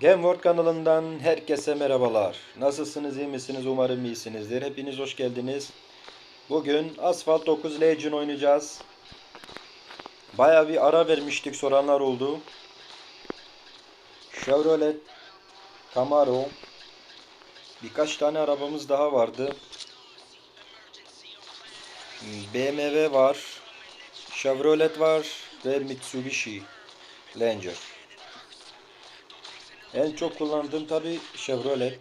Gameworld kanalından herkese merhabalar. Nasılsınız, iyi misiniz? Umarım iyisinizdir. Hepiniz hoş geldiniz. Bugün Asphalt 9 Legion oynayacağız. Baya bir ara vermiştik soranlar oldu. Chevrolet Camaro Birkaç tane arabamız daha vardı. BMW var. Chevrolet var ve Mitsubishi Lancer. En çok kullandığım tabi Chevrolet.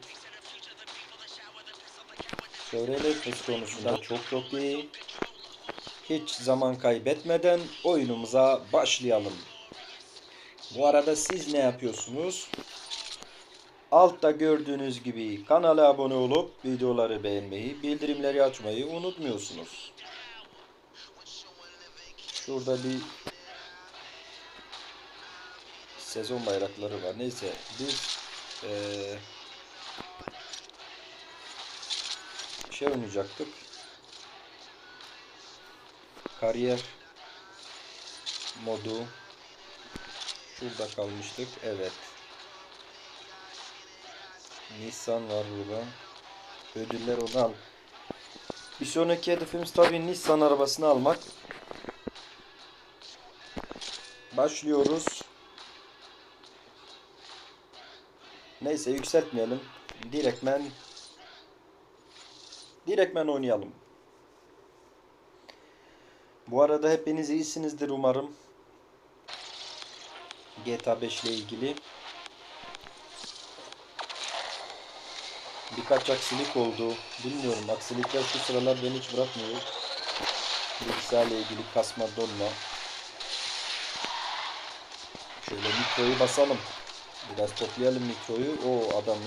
Chevrolet hız konusunda çok çok iyi. Hiç zaman kaybetmeden oyunumuza başlayalım. Bu arada siz ne yapıyorsunuz? Altta gördüğünüz gibi kanala abone olup videoları beğenmeyi, bildirimleri açmayı unutmuyorsunuz. Şurada bir sezon bayrakları var. Neyse biz eee şey oynayacaktık. Kariyer modu şurada kalmıştık. Evet. Nissan var burada. Ödüller al. Bir sonraki hedefimiz tabii Nissan arabasını almak. Başlıyoruz. Neyse yükseltmeyelim. Direktmen Direktmen oynayalım. Bu arada hepiniz iyisinizdir umarım. GTA 5 ile ilgili. Birkaç aksilik oldu. Bilmiyorum aksilikler şu sıralar beni hiç bırakmıyor. Bilgisayarla ilgili kasma donma. Şöyle mikroyu basalım. Biraz toplayalım mikroyu. O adamı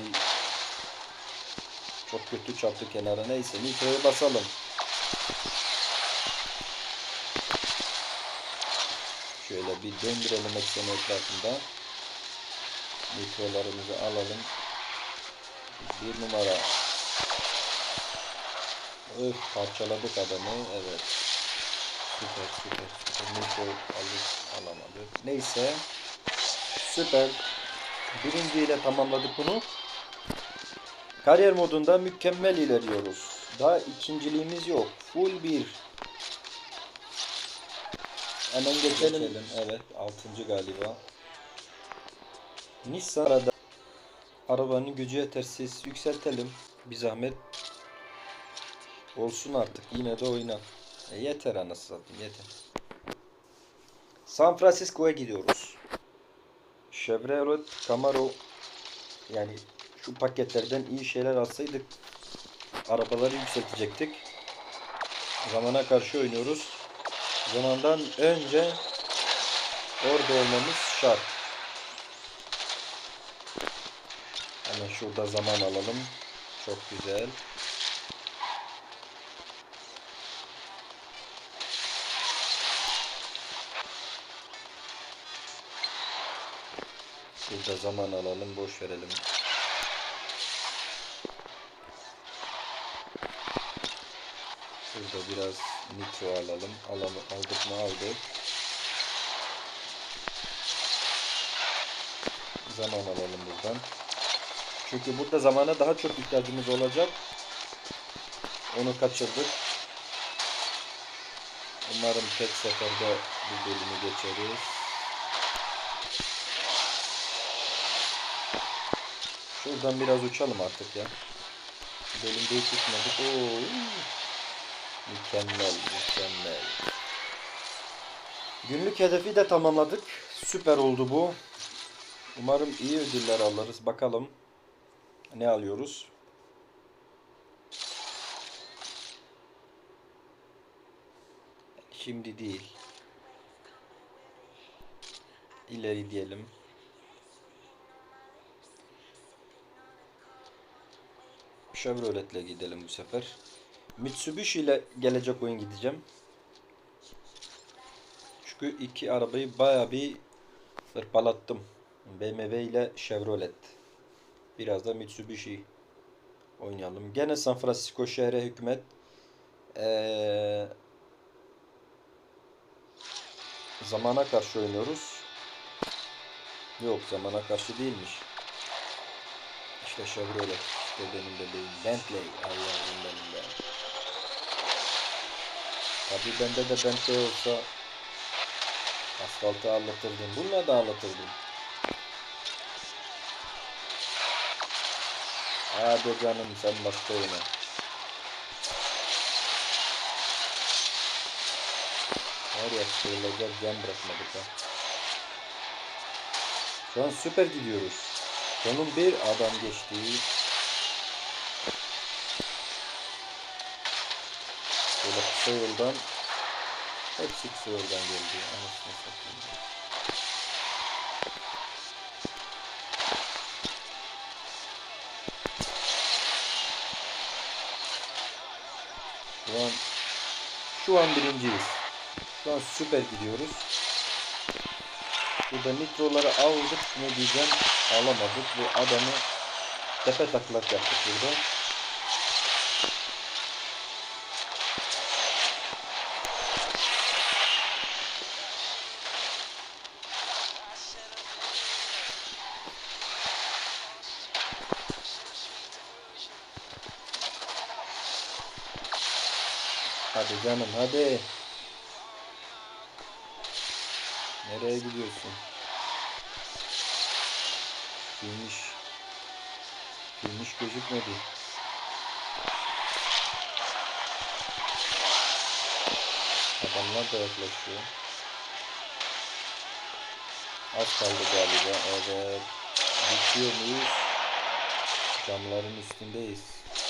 çok kötü çarptı kenara. Neyse mikroyu basalım. Şöyle bir döndürelim eksen etrafında. Mikrolarımızı alalım. Bir numara. Öf parçaladık adamı. Evet. Süper süper süper. Mikro aldık alamadık. Neyse. Süper. Birinciyle tamamladık bunu. Kariyer modunda mükemmel ilerliyoruz. Daha ikinciliğimiz yok. Full bir. Hemen geçelim. Evet. Altıncı galiba. Nissan arada arabanın gücü yetersiz. Yükseltelim. Bir zahmet. Olsun artık. Yine de oyna. E yeter anasını satayım. Yeter. San Francisco'ya gidiyoruz. Chevrolet Camaro yani şu paketlerden iyi şeyler alsaydık arabaları yükseltecektik. Zamana karşı oynuyoruz. Zamandan önce orada olmamız şart. Hemen şurada zaman alalım. Çok güzel. Şurada zaman alalım, boş verelim. Şurada biraz nitro alalım. Alalım, aldık mı aldık. Zaman alalım buradan. Çünkü burada zamana daha çok ihtiyacımız olacak. Onu kaçırdık. Umarım tek seferde bu bölümü geçeriz. Şuradan biraz uçalım artık ya. Bölümde hiç uçmadık. Oo. Mükemmel, mükemmel. Günlük hedefi de tamamladık. Süper oldu bu. Umarım iyi ödüller alırız. Bakalım ne alıyoruz. Şimdi değil. İleri diyelim. Chevrolet'le gidelim bu sefer. Mitsubishi ile gelecek oyun gideceğim. Çünkü iki arabayı baya bir hırpalattım. BMW ile Chevrolet. Biraz da Mitsubishi oynayalım. Gene San Francisco şehre hükümet. Ee, zamana karşı oynuyoruz. Yok zamana karşı değilmiş. İşte Chevrolet. İşte benim bebeğim. Bentley. Yavrum benim be. Tabii bende de Bentley olsa asfaltı ağlatırdım. Bununla da ağlatırdım. Hadi canım sen başka oyna. Her yer kırılacak cam bırakmadık ha. Şu an süper gidiyoruz. Sonun bir adam geçti. Yoldan hepsi yoldan geldi. Anasını satayım. Şu an şu an birinciyiz. Şu an süper gidiyoruz. Burada nitroları aldık ne diyeceğim alamadık ve adamı tepe taklak yaptık burada. Hadi canım hadi. Nereye gidiyorsun? Finish. Finish gözükmedi. Adamlar da yaklaşıyor. Az kaldı galiba. Evet. Bitiyor muyuz? Camların üstündeyiz.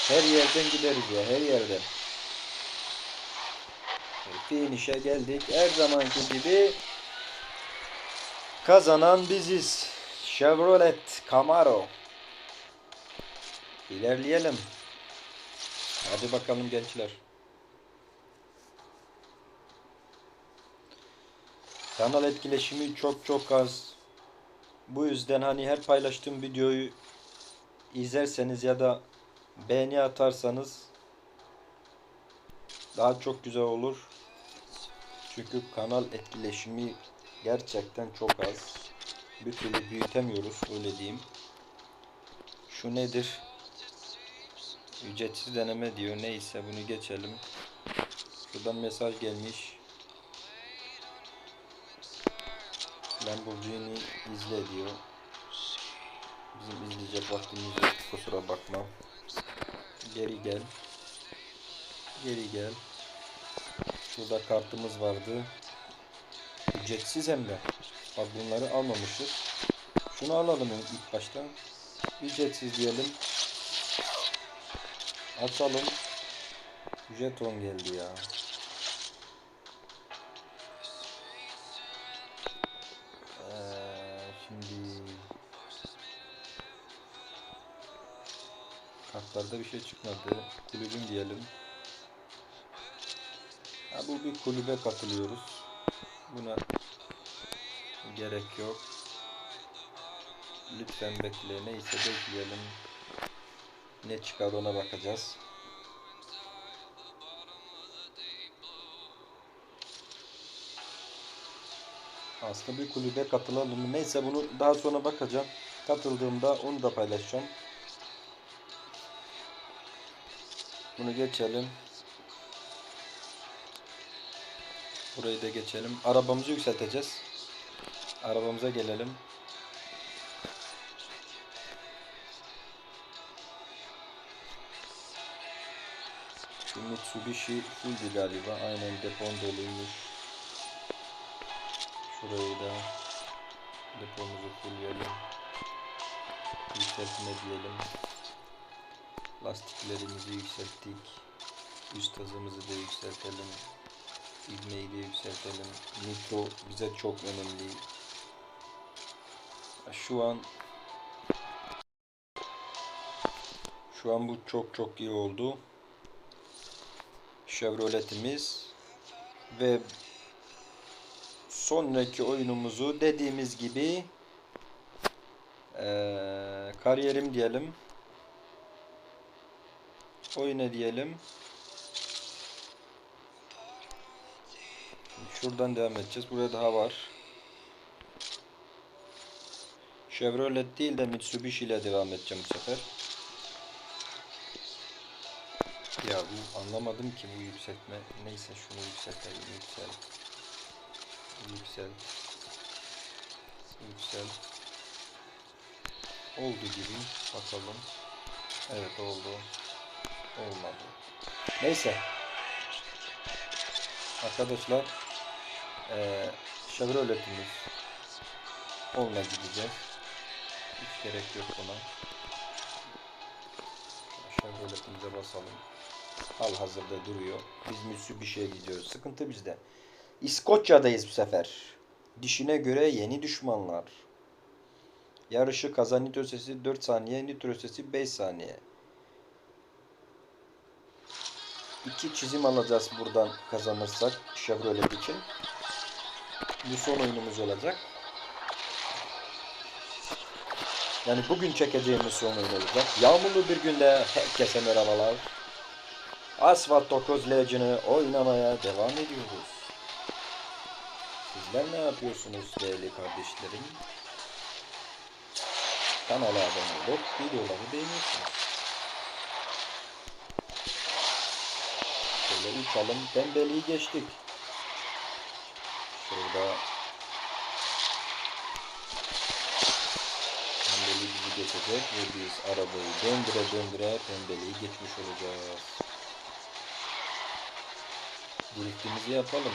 Her yerden gideriz ya. Her yerden. Finish'e geldik. Her zamanki gibi kazanan biziz. Chevrolet Camaro. İlerleyelim. Hadi bakalım gençler. Kanal etkileşimi çok çok az. Bu yüzden hani her paylaştığım videoyu izlerseniz ya da beğeni atarsanız daha çok güzel olur. Çünkü kanal etkileşimi gerçekten çok az. Bir türlü büyütemiyoruz öyle diyeyim. Şu nedir? Ücretsiz deneme diyor. Neyse bunu geçelim. Şuradan mesaj gelmiş. Lamborghini izle diyor. Bizim izleyecek vaktimiz yok. Kusura bakma. Geri gel. Geri gel. Şurada kartımız vardı. Ücretsiz hem de. Bak bunları almamışız. Şunu alalım ilk başta. Ücretsiz diyelim. Açalım. Jeton geldi ya. Ee, şimdi kartlarda bir şey çıkmadı. Kulübüm diyelim. Bu bir kulübe katılıyoruz. Buna gerek yok. Lütfen bekle. Neyse bekleyelim. Ne çıkar ona bakacağız. Aslında bir kulübe katılalım? Neyse bunu daha sonra bakacağım. Katıldığımda onu da paylaşacağım. Bunu geçelim. Burayı da geçelim. Arabamızı yükselteceğiz. Arabamıza gelelim. Şu Mitsubishi fulldü galiba. Aynen depon doluymuş. Şurayı da depomuzu fullleyelim. Yükseltme diyelim. Lastiklerimizi yükselttik. Üst hızımızı da yükseltelim. İvmeyi de yükseltelim. Nitro bize çok önemli. Şu an şu an bu çok çok iyi oldu. Chevrolet'imiz ve sonraki oyunumuzu dediğimiz gibi eee kariyerim diyelim. Oyuna diyelim. Şuradan devam edeceğiz. Burada daha var. Chevrolet değil de Mitsubishi ile devam edeceğim bu sefer. Ya bu anlamadım ki bu yükseltme. Neyse şunu yükseltelim. Yüksel. Yüksel. Yüksel. Oldu gibi. Bakalım. Evet oldu. Olmadı. Neyse. Arkadaşlar eee Chevrolet'imiz onunla gideceğiz. Hiç gerek yok buna. Chevrolet'imize basalım. Hal hazırda duruyor. Biz Mitsubishi'ye gidiyoruz. Sıkıntı bizde. İskoçya'dayız bu sefer. Dişine göre yeni düşmanlar. Yarışı kazan nitro sesi 4 saniye, nitro sesi 5 saniye. İki çizim alacağız buradan kazanırsak Chevrolet için. Bu son oyunumuz olacak. Yani bugün çekeceğimiz son oyun olacak. Yağmurlu bir günde herkese merhabalar. Asphalt 9 Legend'ı oynamaya devam ediyoruz. Sizler ne yapıyorsunuz değerli kardeşlerim? Kanala abone olup videoları beğeniyorsunuz. Şöyle uçalım. Tembeliği geçtik. Şurada Pembeliği bizi geçecek ve biz arabayı döndüre döndüre pembeliği geçmiş olacağız. Driftimizi yapalım.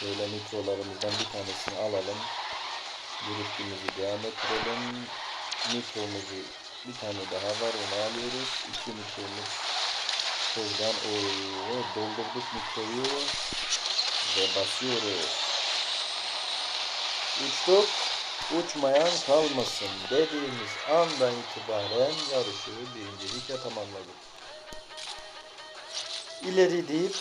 Şöyle nitrolarımızdan bir tanesini alalım. Driftimizi devam ettirelim. Nitromuzu bir tane daha var onu alıyoruz. İki nitromuz şuradan o doldurduk nitroyu ve basıyoruz. Uçtuk, uçmayan kalmasın dediğimiz andan itibaren yarışı birincilikle tamamladık. İleri deyip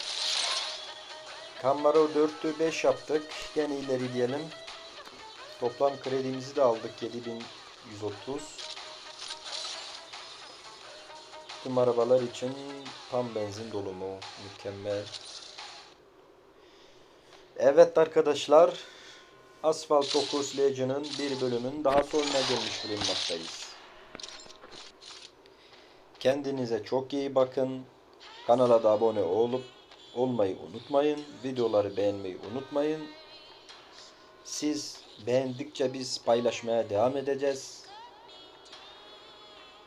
Camaro 4'tü 5 yaptık. Gene ileri diyelim. Toplam kredimizi de aldık 7130. Tüm arabalar için tam benzin dolumu. Mükemmel. Evet arkadaşlar. Asphalt 9 Legion'ın bir bölümün daha sonuna gelmiş bulunmaktayız. Kendinize çok iyi bakın. Kanala da abone olup olmayı unutmayın. Videoları beğenmeyi unutmayın. Siz beğendikçe biz paylaşmaya devam edeceğiz.